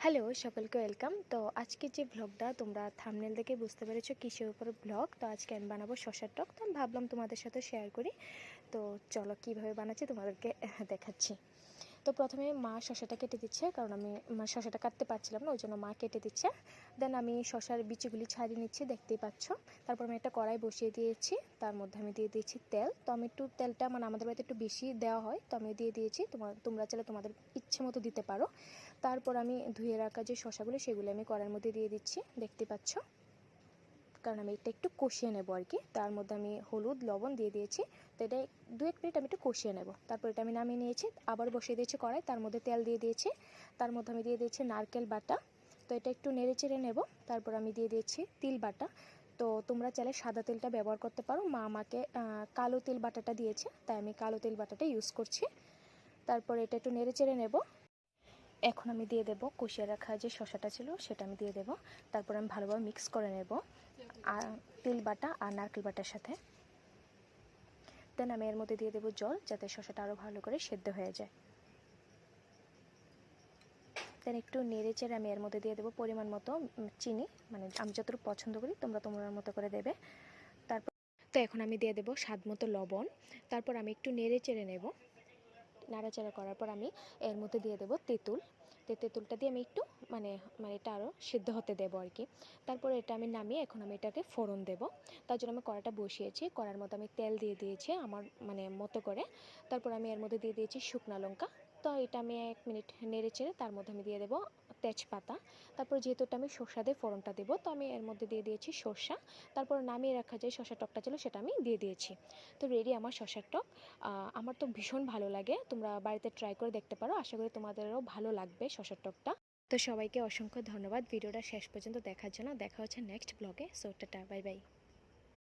Hello, সকলকে welcome. তো আজকে যে ব্লগটা তোমরা থামনেল দেখে বুঝতে পেরেছ কিসের উপর ব্লগ, তো আজকে আমি বানাবো শশার টক। তো আমি ভাবলাম তোমাদের সাথে শেয়ার করি। তো চলো কীভাবে বানাচ্ছি তোমাদেরকে দেখাচ্ছি। তো প্রথমে মা শশাটা কেটে দিচ্ছে, কারণ আমি শশাটা কাটতে পারছিলাম না, ওই জন্য মা কেটে দিচ্ছে। দেন আমি শশার বিচিগুলি ছাড়িয়ে নিচ্ছি, দেখতেই পাচ্ছ। তারপর আমি একটা কড়াই বসিয়ে দিয়েছি, তার মধ্যে আমি দিয়ে দিয়েছি তেল। তো আমি একটু তেলটা মানে আমাদের বাড়িতে একটু বেশি দেওয়া হয়, তো আমি দিয়ে দিয়েছি তোমার তোমরা চাইলে তোমাদের ইচ্ছে মতো দিতে পারো। তারপর আমি ধুয়ে রাখা যে শশাগুলো সেগুলো আমি কড়ার মধ্যে দিয়ে দিচ্ছি, দেখতে পাচ্ছ। কারণ আমি এটা একটু কষিয়ে নেব আর কি। তার মধ্যে আমি হলুদ, লবণ দিয়ে দিয়েছি। তো এটা দু এক মিনিট আমি একটু কষিয়ে নেব। তারপর এটা আমি নামিয়ে নিয়েছি, আবার বসিয়ে দিয়েছি কড়াই। তার মধ্যে তেল দিয়ে দিয়েছি। তার মধ্যে আমি দিয়ে দিয়েছি নারকেল বাটা। তো এটা একটু নেড়ে চেড়ে নেব। তারপর আমি দিয়ে দিয়েছি তিল বাটা। তো তোমরা চাইলে সাদা তেলটা ব্যবহার করতে পারো। মা আমাকে কালো তেল বাটাটা দিয়েছে। তাই আমি কালো তেল বাটাটা ইউজ করছি। তারপর এটা একটু নেড়ে চেড়ে নেব। এখন আমি দিয়ে দেব কষিয়ে রাখা যে শশাটা ছিল সেটা আমি দিয়ে দেব। তারপর আমি ভালোভাবে মিক্স করে নেব। আর তিল বাটা আর নারকেল বাটার সাথে। দেন আমি এর মধ্যে দিয়ে দেবো জল যাতে শশাটা আরও ভালো করে সেদ্ধ হয়ে যায়। দেন একটু নেড়ে চেড়ে আমি এর মধ্যে দিয়ে দেবো পরিমাণ মতো চিনি। মানে আমি যতটুকু পছন্দ করি তোমরা তোমার মতো করে দেবে। তারপর তো এখন আমি দিয়ে দেবো স্বাদ মতো লবণ। তারপর আমি একটু নেড়ে চেড়ে নেব। নাড়াচাড়া করার পর আমি এর মধ্যে দিয়ে দেবো তেঁতুল। তো, তেঁতুলটা দিয়ে আমি একটু মানে মানে এটা আরও সিদ্ধ হতে দেবো আর কি। তারপরে এটা আমি নামিয়ে এখন আমি এটাকে ফোড়ন দেব। তার জন্য আমি কড়াটা বসিয়েছি। কড়ার মধ্যে আমি তেল দিয়ে দিয়েছি আমার মানে মতো করে। তারপর আমি এর মধ্যে দিয়ে দিয়েছি শুকনা লঙ্কা। তো এটা আমি এক মিনিট নেড়ে চেড়ে তার মধ্যে আমি দিয়ে দেবো তেজপাতা। তারপর যেহেতু আমি সর্ষা দিয়ে ফোড়নটা দেবো, তো আমি এর মধ্যে দিয়ে দিয়েছি সর্ষা। তারপর নামিয়ে রাখা যে শসা টকটা ছিল সেটা আমি দিয়ে দিয়েছি। তো রেডি আমার শসার টক। আমার তো ভীষণ ভালো লাগে। তোমরা বাড়িতে ট্রাই করে দেখতে পারো। আশা করি তোমাদেরও ভালো লাগবে শসার টকটা। তো সবাইকে অসংখ্য ধন্যবাদ। ভিডিওটা শেষ পর্যন্ত দেখার জন্য। দেখা হচ্ছে নেক্সট ব্লগে সো টাটা বাই বাই